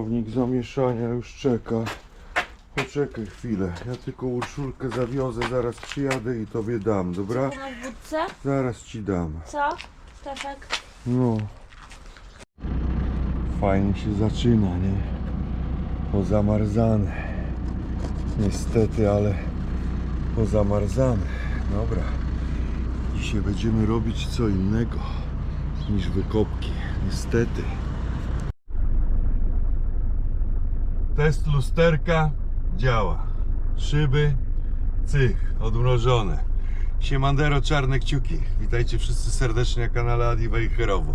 Kierownik zamieszania już czeka. Poczekaj chwilę, ja tylko Urszulkę zawiozę, zaraz przyjadę i tobie dam, dobra? Zaraz ci dam. Co? Staszek? No. Fajnie się zaczyna, nie? Pozamarzane. Niestety, ale pozamarzane. Dobra. Dzisiaj będziemy robić co innego niż wykopki. Niestety. Test lusterka działa. Szyby, cych, odmrożone. Siemandero czarne kciuki. Witajcie wszyscy serdecznie na kanale Adi Wejherowo.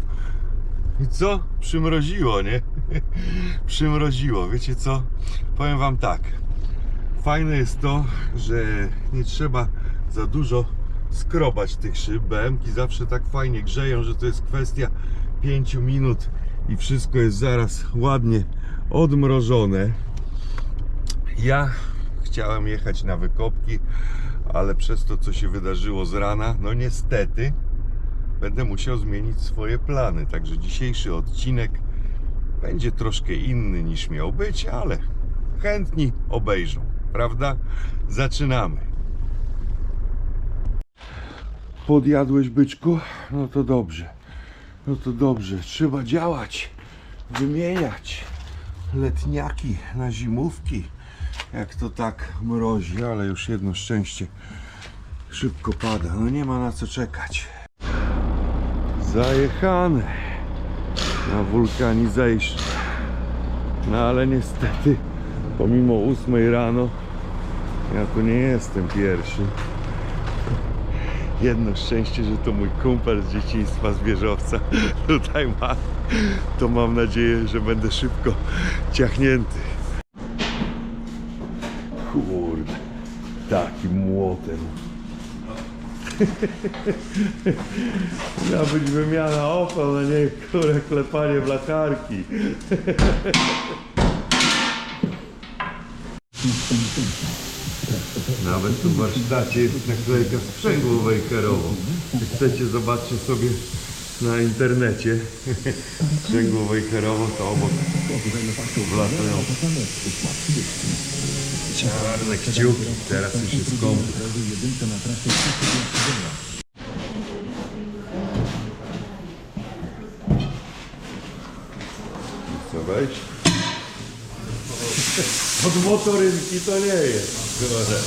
I co? Przymroziło, nie? Przymroziło. Wiecie co? Powiem wam tak. Fajne jest to, że nie trzeba za dużo skrobać tych szyb. BM-ki zawsze tak fajnie grzeją, że to jest kwestia 5 minut i wszystko jest zaraz ładnie odmrożone. Ja chciałem jechać na wykopki, ale przez to, co się wydarzyło z rana, no niestety będę musiał zmienić swoje plany. Także dzisiejszy odcinek będzie troszkę inny niż miał być, ale chętni obejrzą, prawda? Zaczynamy. Podjadłeś byczku? No to dobrze. No to dobrze. Trzeba działać, wymieniać letniaki na zimówki. Jak to tak mrozi, ale już jedno szczęście szybko pada. No nie ma na co czekać. Zajechane na wulkanization. No ale niestety, pomimo 8 rano, ja tu nie jestem pierwszy. Jedno szczęście, że to mój kumpel z dzieciństwa z wieżowca tutaj ma. To mam nadzieję, że będę szybko ciachnięty. Kurde, takim młotem. Miała być wymiana opał, a nie kurde klepanie blacharki. Nawet tu warsztacie jest naklejka sprzęgło wejherową. Jak chcecie, zobaczcie sobie na internecie sprzęgło wejherowo, to obok wlatują czarne kciuki. Teraz już jest komplet. Chcę wejść? Od motorynki to nie jest. Dobra.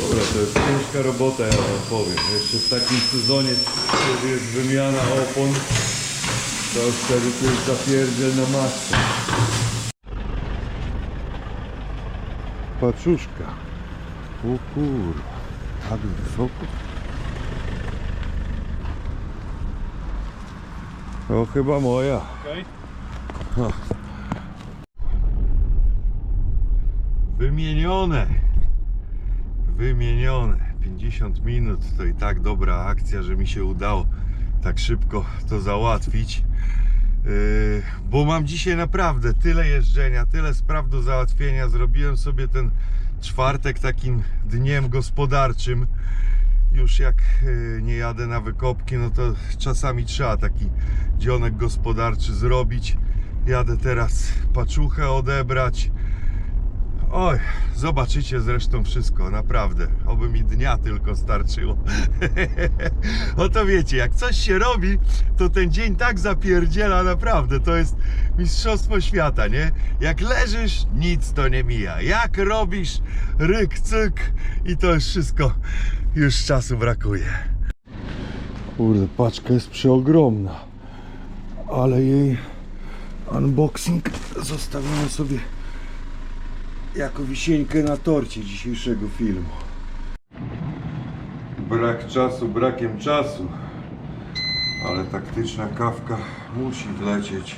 Dobra, to jest ciężka robota, ja wam powiem. Jeszcze w takim sezonie, kiedy jest wymiana opon, to wtedy to jest zapierdziel na masę. Paczuszka. O kurwa, tak wysoko. To chyba moja. Wymienione. Wymienione. 50 minut to i tak dobra akcja, że mi się udało tak szybko to załatwić. Yy, bo mam dzisiaj naprawdę tyle jeżdżenia, tyle spraw do załatwienia. Zrobiłem sobie ten czwartek takim dniem gospodarczym. Już jak yy, nie jadę na wykopki, no to czasami trzeba taki dzionek gospodarczy zrobić. Jadę teraz paczuchę odebrać. Oj, zobaczycie zresztą wszystko, naprawdę. Oby mi dnia tylko starczyło. Oto wiecie, jak coś się robi, to ten dzień tak zapierdziela, naprawdę. To jest mistrzostwo świata, nie? Jak leżysz, nic to nie mija. Jak robisz, ryk, cyk i to już wszystko, już czasu brakuje. Kurde, paczka jest przeogromna, ale jej unboxing zostawimy sobie jako wisienkę na torcie dzisiejszego filmu. Brak czasu, brakiem czasu, ale taktyczna kawka musi wlecieć.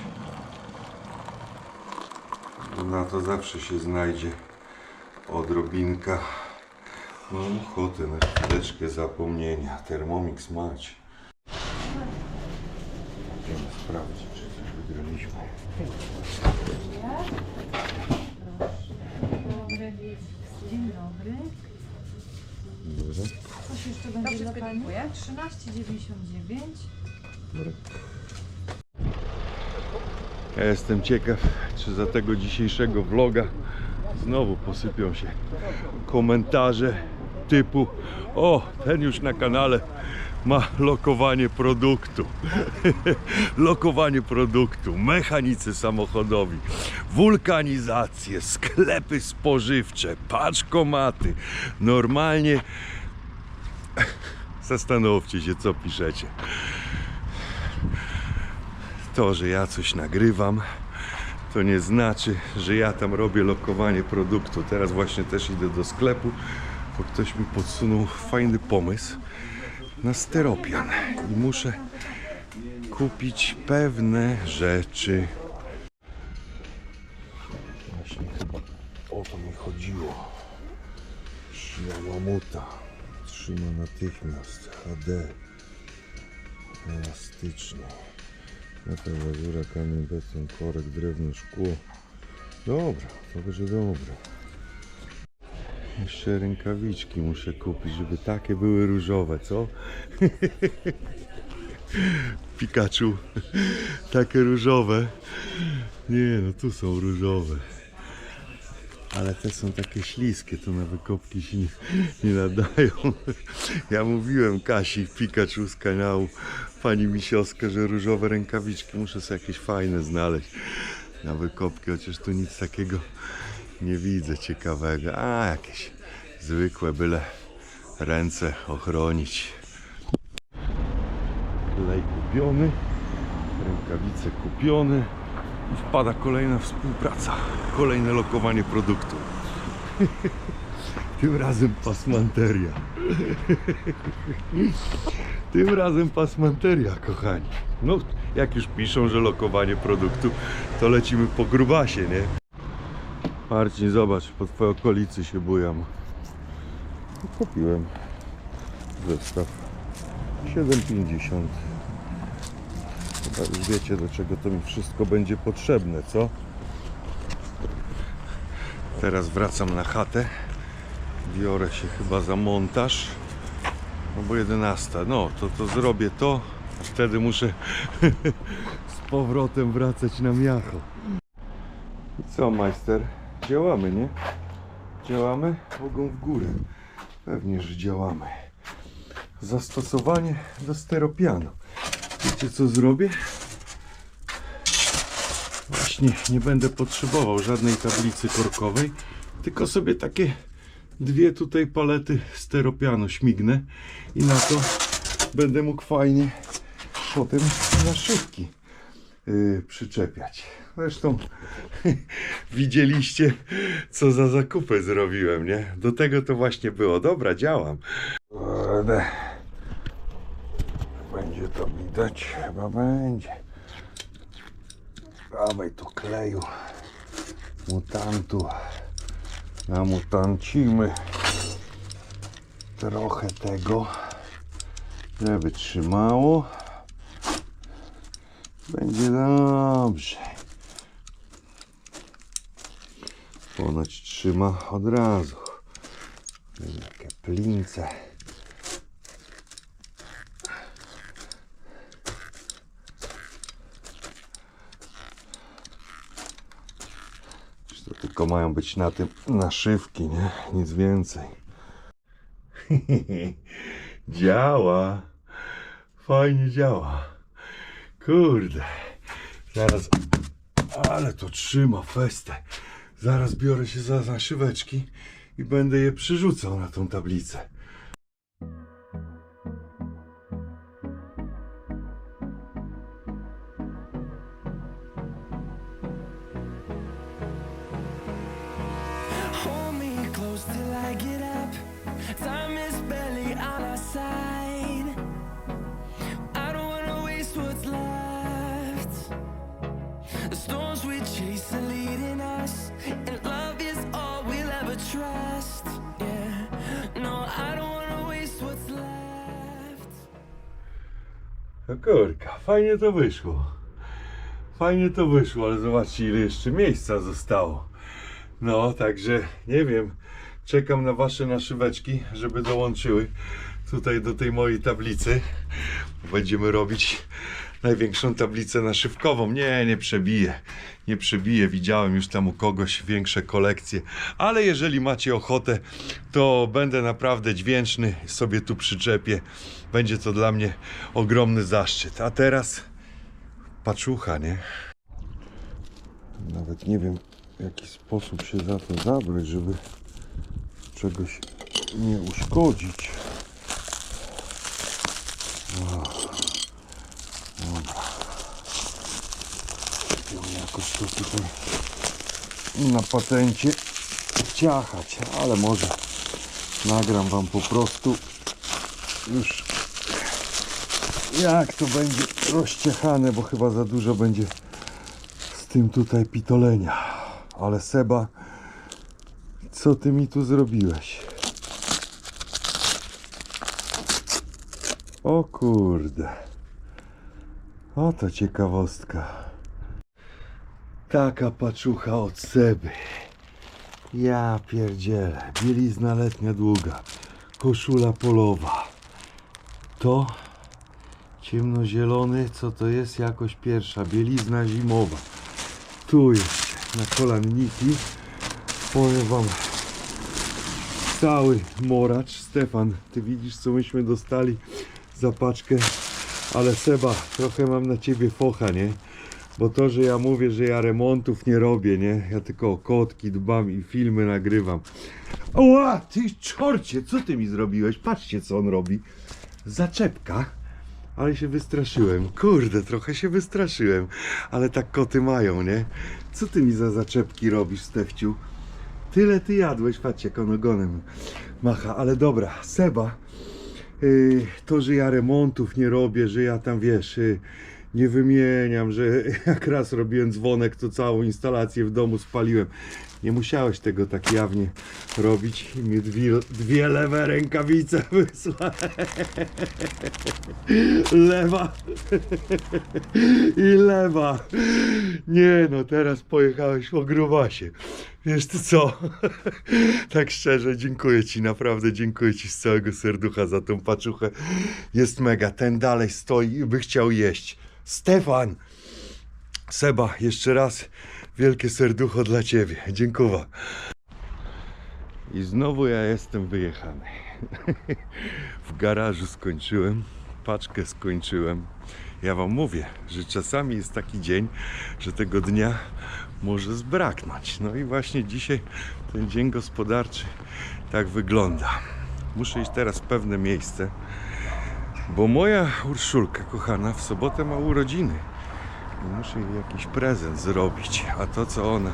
Na to zawsze się znajdzie odrobinka. No ochotę na chwileczkę zapomnienia. Thermomix mać. Wygraliśmy. Dobry. Dzień dobry. Coś jeszcze będzie dla Pani? 13,99. Ja jestem ciekaw, czy za tego dzisiejszego vloga znowu posypią się komentarze typu o, ten już na kanale ma lokowanie produktu. lokowanie produktu, mechanicy samochodowi, wulkanizację, sklepy spożywcze, paczkomaty. Normalnie zastanówcie się, co piszecie. To, że ja coś nagrywam, to nie znaczy, że ja tam robię lokowanie produktu. Teraz właśnie też idę do sklepu, bo ktoś mi podsunął fajny pomysł na steropian i muszę kupić pewne rzeczy. Właśnie chyba o to mi chodziło. Mamuta. Trzyma natychmiast. HD. Elastycznie. Metal, lazura, kamień, beton, korek, drewno, szkło. Dobra, to będzie dobre. Jeszcze rękawiczki muszę kupić, żeby takie były różowe, co? Pikachu. Takie różowe. Nie, no tu są różowe. Ale te są takie śliskie, to na wykopki się nie, nie nadają. Ja mówiłem Kasi Pikachu z kanału pani Misioska, że różowe rękawiczki muszę sobie jakieś fajne znaleźć na wykopki, chociaż tu nic takiego nie widzę ciekawego. A, jakieś zwykłe, byle ręce ochronić. Klej kupiony, rękawice kupione i wpada kolejna współpraca, kolejne lokowanie produktu. Tym razem pasmanteria. Tym razem pasmanteria, kochani. No, jak już piszą, że lokowanie produktu, to lecimy po grubasie, nie? Marcin, zobacz, po twojej okolicy się bujam. Kupiłem zestaw 7,50. Chyba już wiecie, do czego to mi wszystko będzie potrzebne, co? Teraz wracam na chatę. Biorę się chyba za montaż. No bo 11. No, to, to zrobię to. a Wtedy muszę z powrotem wracać na miacho. I co, majster? Działamy, nie? Działamy? Nogą w górę. Pewnie, że działamy. Zastosowanie do steropianu. Wiecie co zrobię? Właśnie nie będę potrzebował żadnej tablicy korkowej, tylko sobie takie dwie tutaj palety steropianu śmignę i na to będę mógł fajnie potem naszywki yy, przyczepiać. Zresztą widzieliście, co za zakupy zrobiłem, nie? Do tego to właśnie było. Dobra, działam. Kurde. Będzie to widać? Chyba będzie. Dawaj tu kleju. Mutantu. Namutancimy trochę tego, żeby trzymało. Będzie dobrze. Ponoć trzyma od razu. Jakie plince. To tylko mają być na tym naszywki, nie? Nic więcej. działa. Fajnie działa. Kurde. Zaraz. Ale to trzyma festę. Zaraz biorę się za naszyweczki i będę je przyrzucał na tą tablicę. Yeah, no, kurka, fajnie to wyszło. Fajnie to wyszło, ale zobaczcie ile jeszcze miejsca zostało. No, także nie wiem. Czekam na wasze naszyweczki, żeby dołączyły tutaj do tej mojej tablicy. Będziemy robić największą tablicę naszywkową. Nie, nie przebiję. Nie przebiję. Widziałem już tam u kogoś większe kolekcje. Ale jeżeli macie ochotę, to będę naprawdę dźwięczny. Sobie tu przyczepię. Będzie to dla mnie ogromny zaszczyt. A teraz paczucha, nie? Nawet nie wiem, w jaki sposób się za to zabrać, żeby czegoś nie uszkodzić. To tutaj na patencie ciachać, ale może nagram wam po prostu już jak to będzie rozciechane, bo chyba za dużo będzie z tym tutaj pitolenia. Ale Seba, co ty mi tu zrobiłeś? O kurde. Oto ciekawostka. Taka paczucha od Seby. Ja pierdzielę. Bielizna letnia długa. Koszula polowa. To ciemnozielony, co to jest? Jakoś pierwsza. Bielizna zimowa. Tu jeszcze na kolanniki. Powiem wam. Cały moracz. Stefan, ty widzisz co myśmy dostali za paczkę. Ale Seba, trochę mam na ciebie focha, nie? Bo to, że ja mówię, że ja remontów nie robię, nie? Ja tylko o kotki dbam i filmy nagrywam. Oła, ty czorcie, co ty mi zrobiłeś? Patrzcie, co on robi. Zaczepka. Ale się wystraszyłem. Kurde, trochę się wystraszyłem. Ale tak koty mają, nie? Co ty mi za zaczepki robisz, Stefciu? Tyle ty jadłeś, patrzcie, jak on ogonem macha. Ale dobra, Seba, y, to, że ja remontów nie robię, że ja tam, wiesz, y, nie wymieniam, że jak raz robiłem dzwonek, to całą instalację w domu spaliłem. Nie musiałeś tego tak jawnie robić i dwie, dwie lewe rękawice wysłać. Lewa i lewa. Nie no, teraz pojechałeś po grubasie. Wiesz ty co? Tak szczerze, dziękuję ci, naprawdę dziękuję ci z całego serducha za tą paczuchę. Jest mega, ten dalej stoi i by chciał jeść. Stefan! Seba, jeszcze raz wielkie serducho dla ciebie. Dziękuję. I znowu ja jestem wyjechany. W garażu skończyłem, paczkę skończyłem. Ja wam mówię, że czasami jest taki dzień, że tego dnia może zbraknąć. No i właśnie dzisiaj ten dzień gospodarczy tak wygląda. Muszę iść teraz w pewne miejsce, bo moja Urszulka kochana w sobotę ma urodziny. I muszę jej jakiś prezent zrobić, a to co ona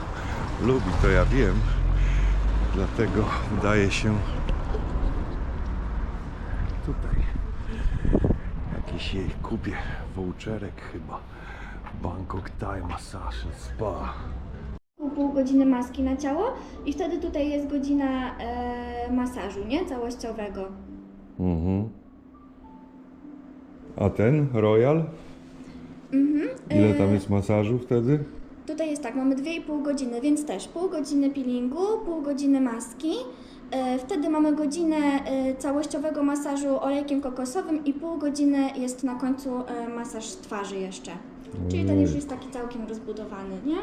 lubi to ja wiem. Dlatego udaje się tutaj jakiś jej kupię voucherek chyba. Bangkok Thai Massage Spa. pół, pół godziny maski na ciało i wtedy tutaj jest godzina e, masażu, nie? Całościowego. Mhm. A ten Royal? Ile tam jest masażu wtedy? Tutaj jest tak, mamy 2,5 godziny, więc też pół godziny peelingu, pół godziny maski. E, wtedy mamy godzinę e, całościowego masażu olejkiem kokosowym i pół godziny jest na końcu e, masaż twarzy jeszcze. Czyli ten już jest taki całkiem rozbudowany, nie?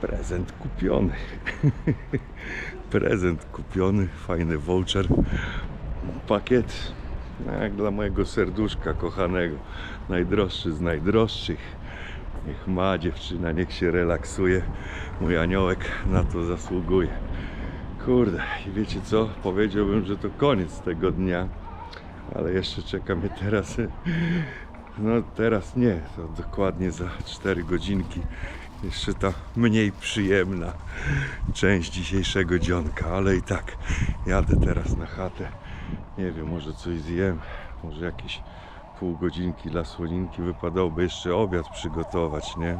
Prezent kupiony. Prezent kupiony, fajny voucher. Pakiet no, jak dla mojego serduszka kochanego. Najdroższy z najdroższych. Niech ma dziewczyna, niech się relaksuje. Mój aniołek na to zasługuje. Kurde, i wiecie co? Powiedziałbym, że to koniec tego dnia. Ale jeszcze czeka mnie teraz. No teraz nie, to dokładnie za 4 godzinki. Jeszcze ta mniej przyjemna część dzisiejszego dzionka, ale i tak jadę teraz na chatę. Nie wiem, może coś zjem, może jakieś pół godzinki dla słoninki wypadałoby jeszcze obiad przygotować, nie?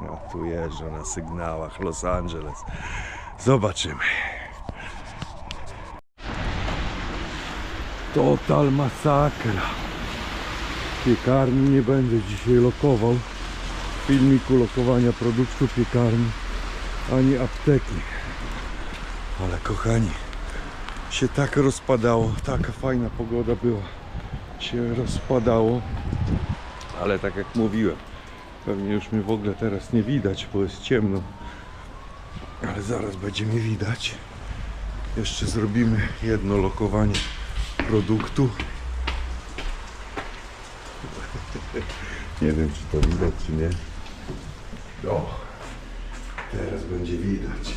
Ja tu jeżdżę na sygnałach Los Angeles. Zobaczymy. Total masakra. Piekarni nie będę dzisiaj lokował. Filmiku lokowania produktu piekarni ani apteki. Ale kochani, się tak rozpadało, taka fajna pogoda była. się rozpadało. Ale tak jak mówiłem, pewnie już mnie w ogóle teraz nie widać, bo jest ciemno. Ale zaraz będzie mnie widać. Jeszcze zrobimy jedno lokowanie produktu. Nie wiem, czy to widać, czy nie. O, teraz będzie widać.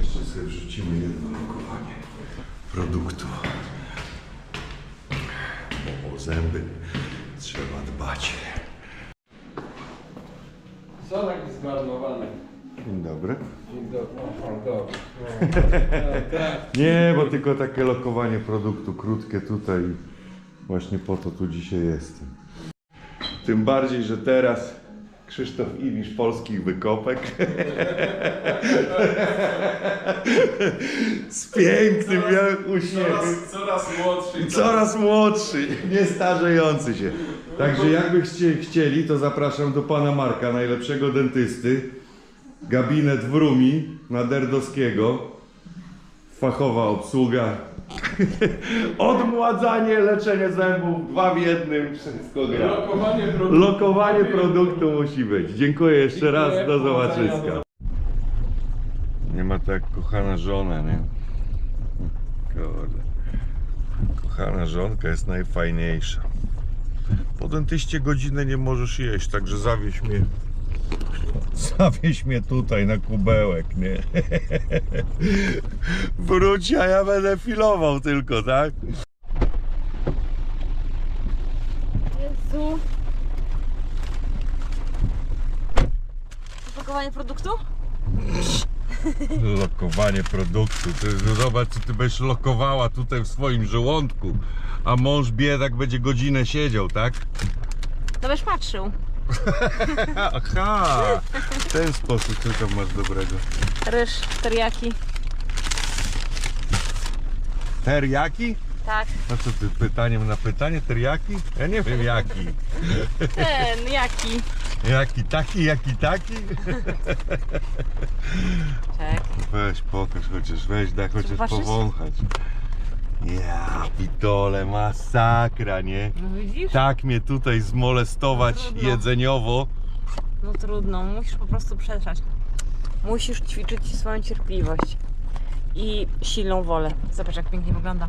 Jeszcze sobie wrzucimy jedno lokowanie produktu. Bo o zęby trzeba dbać. Co taki zmarnowany? Dzień dobry. Dzień dobry. O, dobry. No, tak. Nie, bo tylko takie lokowanie produktu krótkie tutaj. Właśnie po to tu dzisiaj jestem. Tym bardziej, że teraz Krzysztof Iwisz polskich wykopek. Z pięknym białym uśmiechem. Coraz, coraz młodszy. Coraz młodszy, nie starzejący się. Także jakbyście chcieli, to zapraszam do pana Marka, najlepszego dentysty. Gabinet w Rumi na Derdowskiego. Fachowa obsługa. Odmładzanie, leczenie zębów, dwa w jednym, wszystko gra. Lokowanie produktu. Lokowanie produktu musi być. Dziękuję jeszcze raz, do zobaczyska. Nie ma tak kochana żona, nie? Kurde. Kochana żonka jest najfajniejsza. Po dentyście godzinę nie możesz jeść, także zawieź mnie. Zawieź mnie tutaj na kubełek, nie? Wróć, a ja będę filował tylko, tak? Jezu. Opakowanie produktu? Lokowanie produktu. Ty, zobacz, co ty będziesz lokowała tutaj w swoim żołądku, a mąż biedak będzie godzinę siedział, tak? No będziesz patrzył. Aha! W ten sposób co tam masz dobrego. Ryż, teriyaki. Teriyaki? Tak. No co ty, pytaniem na pytanie? Teriyaki? Ja nie wiem jaki. Ten, jaki? Jaki taki, jaki taki? Czek. Weź pokaż chociaż, weź da chociaż Zobaczyć? powąchać. Ja pitole, masakra, nie? No widzisz? Tak mnie tutaj zmolestować Trudno. jedzeniowo. No trudno, musisz po prostu przetrwać. Musisz ćwiczyć swoją cierpliwość i silną wolę. Zobacz, jak pięknie wygląda.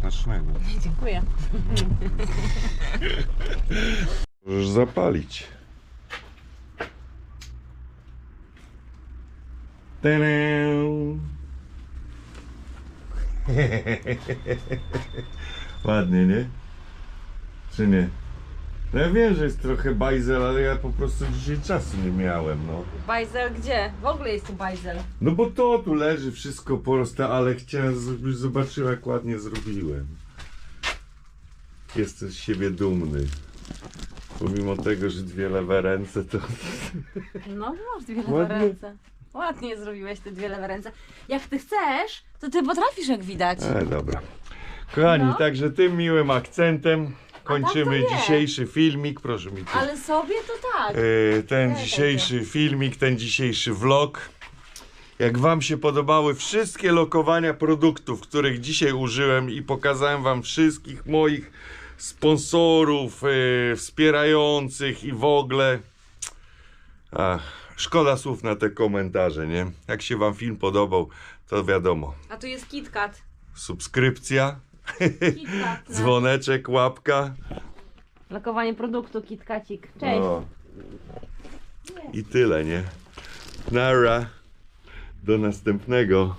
Smacznego. Dziękuję. Możesz zapalić. Tadam. Ładnie, nie? Czy nie? No ja wiem, że jest trochę bajzel, ale ja po prostu dzisiaj czasu nie miałem, no. Bajzel gdzie? W ogóle jest tu bajzel. No bo to tu leży wszystko proste, ale chciałem, żebyś zobaczył jak ładnie zrobiłem. Jestem z siebie dumny. Pomimo tego, że dwie lewe ręce, to No masz dwie lewe Ładnie. ręce. Ładnie zrobiłeś te dwie lewe ręce. Jak ty chcesz, to ty potrafisz jak widać. E, dobra. Kochani, No. także tym miłym akcentem kończymy dzisiejszy filmik. Proszę mi tu. Ale sobie to tak. E, ten dzisiejszy filmik, ten dzisiejszy vlog. Jak Wam się podobały wszystkie lokowania produktów, których dzisiaj użyłem i pokazałem Wam wszystkich moich sponsorów, e, wspierających i w ogóle. Ach, szkoda słów na te komentarze, nie? Jak się Wam film podobał, to wiadomo. A tu jest KitKat. Subskrypcja, KitKat. No. dzwoneczek, łapka. Lokowanie produktu KitKacik. Cześć. O. I tyle, nie? Nara. Do następnego.